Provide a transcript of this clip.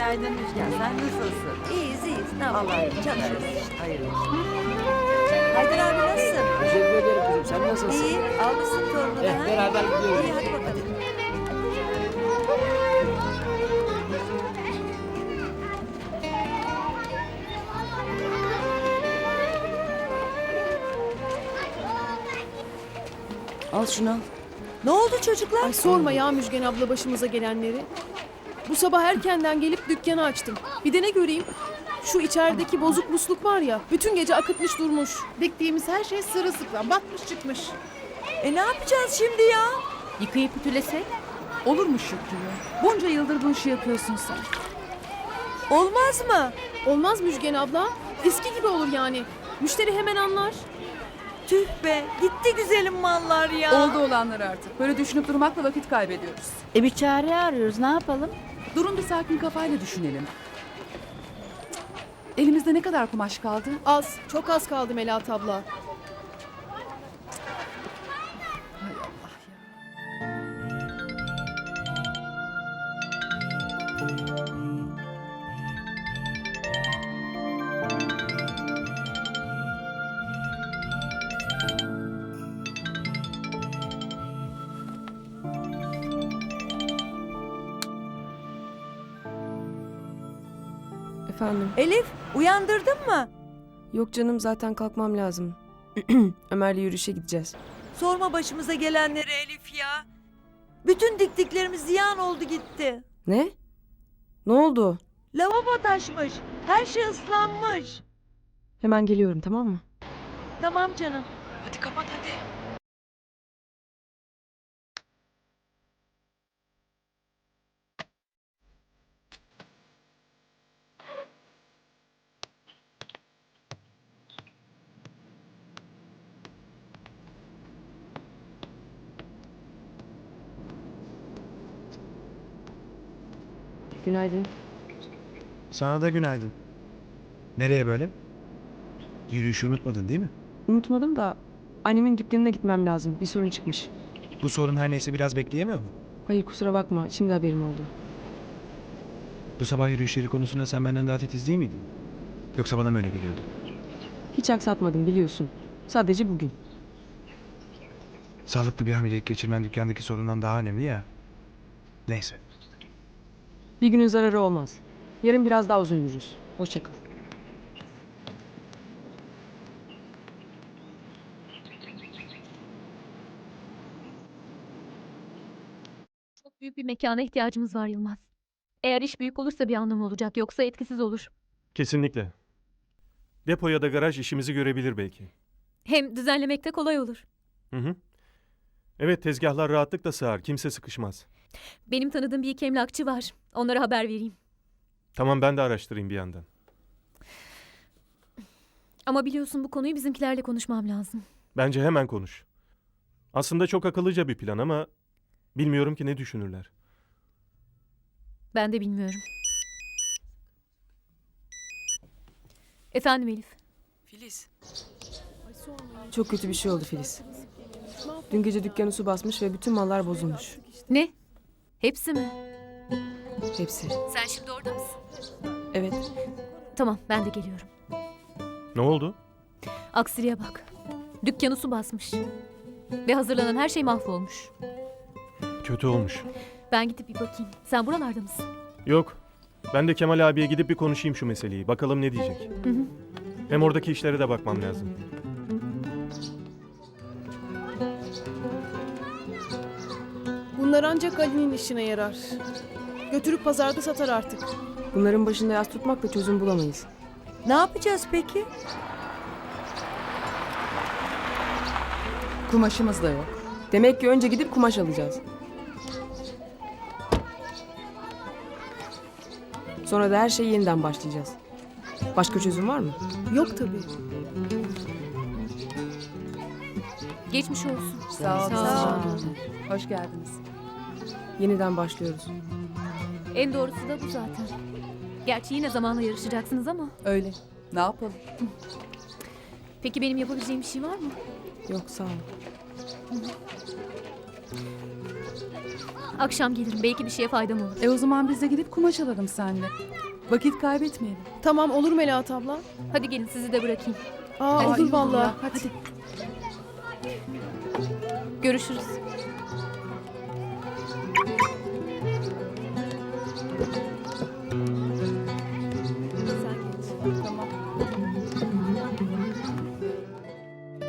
Günaydın Müjgan. Sen nasılsın? İyiyiz iyiyiz. Ne yapalım? Allah Çalışıyoruz. olsun. Hayırlı. Haydar abi nasılsın? Teşekkür ederim kızım. Sen nasılsın? İyi. Almışsın torununu Eh, ha? beraber gidiyoruz. İyi hadi bakalım. Al şunu al. Ne oldu çocuklar? Ay sorma ya Müjgan abla başımıza gelenleri. Bu sabah erkenden gelip dükkanı açtım. Bir de ne göreyim? Şu içerideki bozuk musluk var ya, bütün gece akıtmış durmuş. Diktiğimiz her şey sırılsıklam. Batmış çıkmış. E ne yapacağız şimdi ya? Yıkayıp ütülesek? Olur mu Şükrü? Bunca yıldır bu işi yapıyorsun sen. Olmaz mı? Olmaz Müjgan abla. Eski gibi olur yani. Müşteri hemen anlar. Tüh be. Gitti güzelim mallar ya. Oldu olanlar artık. Böyle düşünüp durmakla vakit kaybediyoruz. E bir çare arıyoruz. Ne yapalım? Durun bir sakin kafayla düşünelim. Elimizde ne kadar kumaş kaldı? Az, çok az kaldı Melahat abla. Hay Allah ya. Efendim? Elif uyandırdın mı? Yok canım zaten kalkmam lazım. Ömer'le yürüyüşe gideceğiz. Sorma başımıza gelenleri Elif ya. Bütün diktiklerimiz ziyan oldu gitti. Ne? Ne oldu? Lavabo taşmış. Her şey ıslanmış. Hemen geliyorum tamam mı? Tamam canım. Hadi kapat hadi. Günaydın. Sana da günaydın. Nereye böyle? Yürüyüşü unutmadın değil mi? Unutmadım da annemin dükkanına gitmem lazım. Bir sorun çıkmış. Bu sorun her neyse biraz bekleyemiyor mu? Hayır kusura bakma. Şimdi haberim oldu. Bu sabah yürüyüşleri konusunda sen benden daha titiz değil miydin? Yoksa bana mı öyle geliyordu? Hiç aksatmadım biliyorsun. Sadece bugün. Sağlıklı bir hamilelik geçirmen dükkandaki sorundan daha önemli ya. Neyse. Bir günün zararı olmaz. Yarın biraz daha uzun yürürüz. Hoşça kal. Çok büyük bir mekana ihtiyacımız var Yılmaz. Eğer iş büyük olursa bir anlamı olacak yoksa etkisiz olur. Kesinlikle. Depo ya da garaj işimizi görebilir belki. Hem düzenlemek de kolay olur. Hı hı. Evet tezgahlar rahatlıkla sığar. Kimse sıkışmaz. Benim tanıdığım bir iki emlakçı var. Onlara haber vereyim. Tamam ben de araştırayım bir yandan. Ama biliyorsun bu konuyu bizimkilerle konuşmam lazım. Bence hemen konuş. Aslında çok akıllıca bir plan ama bilmiyorum ki ne düşünürler. Ben de bilmiyorum. Efendim Elif. Filiz. Çok kötü bir şey oldu Filiz. Dün gece dükkanı su basmış ve bütün mallar bozulmuş. Ne? Hepsi mi? Hepsi. Sen şimdi orada mısın? Evet. Tamam ben de geliyorum. Ne oldu? Aksiliğe bak. Dükkanı su basmış. Ve hazırlanan her şey mahvolmuş. Kötü olmuş. Ben gidip bir bakayım. Sen buralarda mısın? Yok. Ben de Kemal abiye gidip bir konuşayım şu meseleyi. Bakalım ne diyecek. Hı hı. Hem oradaki işlere de bakmam lazım. Bunlar ancak Ali'nin işine yarar. Götürüp pazarda satar artık. Bunların başında yas tutmakla çözüm bulamayız. Ne yapacağız peki? Kumaşımız da yok. Demek ki önce gidip kumaş alacağız. Sonra da her şeyi yeniden başlayacağız. Başka çözüm var mı? Yok tabii. Geçmiş olsun. Sağ olun. Sağ ol. Hoş geldiniz. Yeniden başlıyoruz. En doğrusu da bu zaten. Gerçi yine zamanla yarışacaksınız ama. Öyle. Ne yapalım? Peki benim yapabileceğim bir şey var mı? Yok sağ ol. Akşam gelirim. Belki bir şeye faydam olur. E o zaman biz de gidip kumaş alalım seninle. Vakit kaybetmeyelim. Tamam olur Melahat abla. Hadi gelin sizi de bırakayım. Aa Hadi olur vallahi. Hadi. Görüşürüz.